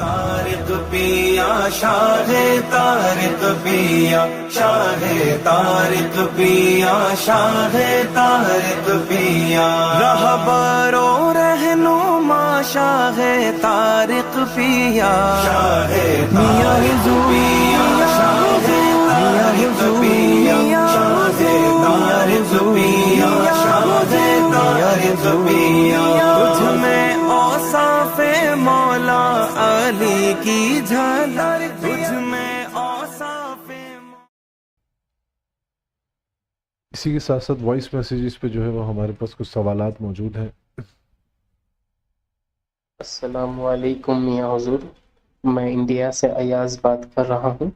تارق پیا شاہ تارق پیا شاہ تارق پیا شاہ تارق پیا۔ رہ برو رہنما شاہ تارق پیا۔ شاہ مولا علی کی جھلک تجھ میں اوصاف اسی کے ساتھ ساتھ وائس میسیجز پہ جو ہے وہ ہمارے پاس کچھ سوالات موجود ہیں۔ السلام علیکم میاں حضور میں انڈیا سے ایاز بات کر رہا ہوں۔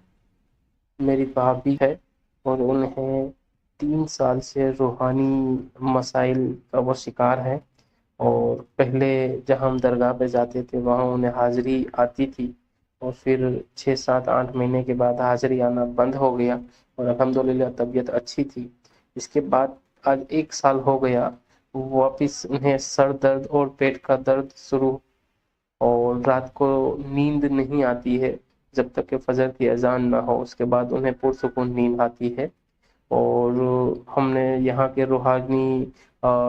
میری بھابھی ہے اور انہیں تین سال سے روحانی مسائل کا وہ شکار ہے۔ اور پہلے جہاں ہم درگاہ پہ جاتے تھے، وہاں انہیں حاضری آتی تھی۔ اور پھر چھ سات آٹھ مہینے کے بعد حاضری آنا بند ہو گیا اور الحمدللہ طبیعت اچھی تھی۔ اس کے بعد آج ایک سال ہو گیا، واپس انہیں سر درد اور پیٹ کا درد شروع۔ اور رات کو نیند نہیں آتی ہے جب تک کہ فجر کی اذان نہ ہو، اس کے بعد انہیں پرسکون نیند آتی ہے۔ اور ہم نے یہاں کے روحانی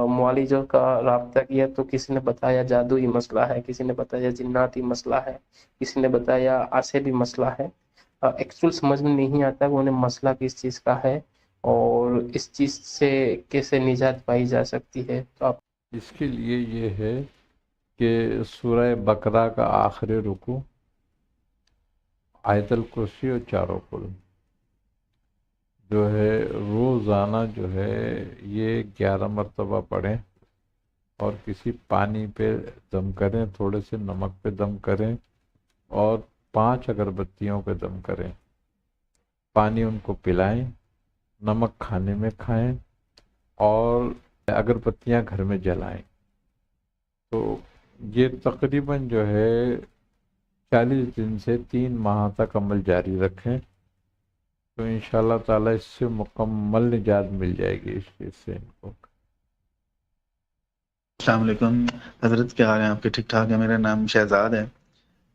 معالجوں کا رابطہ کیا تو کسی نے بتایا جادوئی مسئلہ ہے، کسی نے بتایا جناتی مسئلہ ہے، کسی نے بتایا آسے بھی مسئلہ ہے۔ ایکچول سمجھ میں نہیں آتا کہ انہیں مسئلہ کس چیز کا ہے اور اس چیز سے کیسے نجات پائی جا سکتی ہے۔ تو آپ اس کے لیے یہ ہے کہ سورہ بقرہ کا آخری رکو آیت الکرسی اور چاروں کل جو ہے روزانہ جو ہے یہ گیارہ مرتبہ پڑھیں اور کسی پانی پہ دم کریں، تھوڑے سے نمک پہ دم کریں اور پانچ اگربتیوں پہ دم کریں، پانی ان کو پلائیں، نمک کھانے میں کھائیں اور اگربتیاں گھر میں جلائیں۔ تو یہ تقریباً جو ہے چالیس دن سے تین ماہ تک عمل جاری رکھیں۔ تو انشاءاللہ تعالی اس سے مکمل نجات مل جائے گی اس چیز سے ان کو۔ السلام علیکم۔ حضرت کیا حال ہیں؟ آپ کے ٹھیک ٹھاک ہے میرا نام شہزاد ہے۔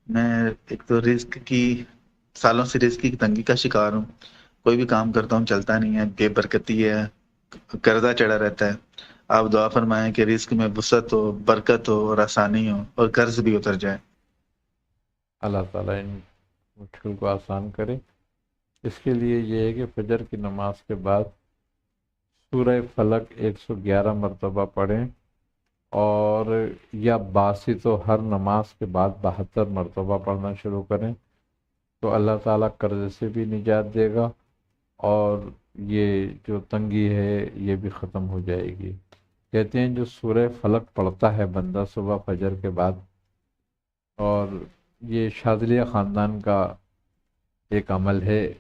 میں ایک تو رزق کی سالوں سے رزق کی تنگی کا شکار ہوں۔ کوئی بھی کام کرتا ہوں چلتا نہیں ہے۔ بے برکتی ہے قرضہ چڑھا رہتا ہے۔ آپ دعا فرمائیں کہ رزق میں وسعت ہو برکت ہو اور آسانی ہو اور قرض بھی اتر جائے۔ اللہ تعالیٰ ان مشکل کو آسان کرے۔ اس کے لیے یہ ہے کہ فجر کی نماز کے بعد سورہ فلک ایک سو گیارہ مرتبہ پڑھیں اور یا باسی تو ہر نماز کے بعد بہتر مرتبہ پڑھنا شروع کریں تو اللہ تعالیٰ قرض سے بھی نجات دے گا اور یہ جو تنگی ہے یہ بھی ختم ہو جائے گی۔ کہتے ہیں جو سورہ فلک پڑھتا ہے بندہ صبح فجر کے بعد اور یہ شادلیہ خاندان کا ایک عمل ہے۔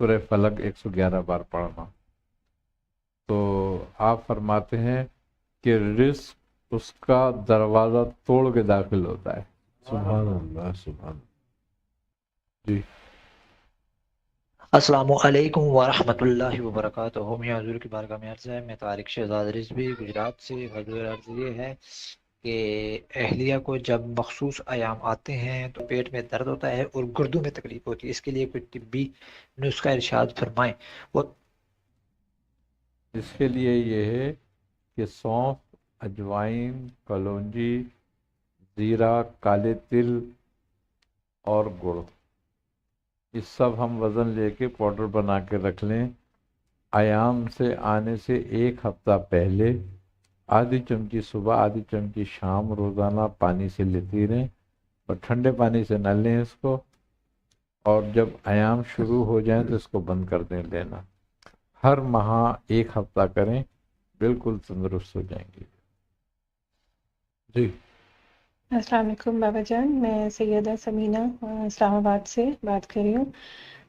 سورہ فلک ایک سو گیارہ بار پڑھنا تو آپ فرماتے ہیں کہ رزق اس کا دروازہ توڑ کے داخل ہوتا ہے۔ سبحان اللہ سبحان جی۔ السلام علیکم ورحمۃ اللہ وبرکاتہ۔ میں حضور کی بارگاہ میں عرض ہے میں طارق شہزاد رضوی گجرات سے حضور عرض یہ ہے کہ اہلیہ کو جب مخصوص ایام آتے ہیں تو پیٹ میں درد ہوتا ہے اور گردوں میں تکلیف ہوتی ہے، اس کے لیے کوئی طبی نسخہ ارشاد فرمائیں۔ وہ اس کے لیے یہ ہے کہ سونف، اجوائن کلونجی زیرہ، کالے تل اور گڑ۔ یہ سب ہم وزن لے کے پاؤڈر بنا کے رکھ لیں۔ ایام سے آنے سے ایک ہفتہ پہلے آدھی چمچی صبح، آدھی چمچی شام، روزانہ پانی سے لیتی رہیں اور ٹھنڈے پانی سے نہ لیں اس کو اور جب ایام شروع ہو جائیں تو اس کو بند کر دیں لینا۔ ہر ماہ ایک ہفتہ کریں، بالکل تندرست ہو جائیں گے۔ جی۔ السلام علیکم بابا جان، میں سیدہ سمینہ اسلام آباد سے بات کر رہی ہوں۔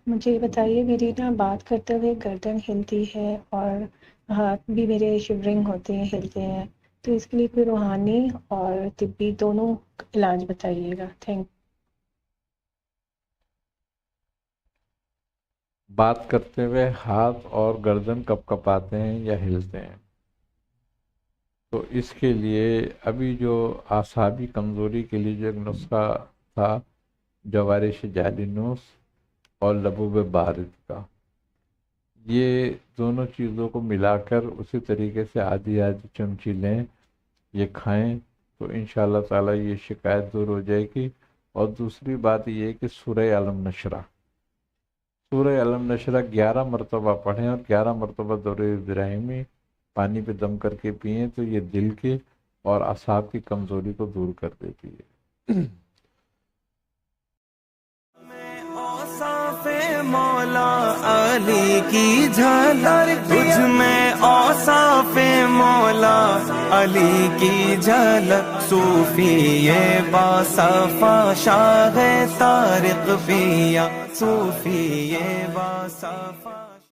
مجھے یہ بتائیے، میری نا بات کرتے ہوئے گردن ہلتی ہے اور ہاتھ بھی میرے شیورنگ ہوتے ہیں، ہلتے ہیں۔ تو اس کے لیے پھر روحانی اور طبی دونوں علاج بتائیے گا۔ تھینک بات کرتے ہوئے ہاتھ اور گردن کپ کپ آتے ہیں یا ہلتے ہیں؟ تو اس کے لیے ابھی جو اعصابی کمزوری کے لیے جو ایک نسخہ تھا جوارش جالینوس اور لبوب بارد کا۔ یہ دونوں چیزوں کو ملا کر اسی طریقے سے آدھی آدھی چمچی لیں، یہ کھائیں تو ان شاء اللہ تعالیٰ یہ شکایت دور ہو جائے گی۔ اور دوسری بات یہ کہ سورہ علم نشرہ، سورہ علم نشرہ گیارہ مرتبہ پڑھیں اور گیارہ مرتبہ دور ابراہیمی پانی پہ دم کر کے پئیں تو یہ دل کے اور اعصاب کی کمزوری کو دور کر دیتی ہے۔ علی کی جھلر تجھ میں اوصاف مولا علی کی جھلک، صوفی با صفا، شاہ تارق پیا صوفی با صفا۔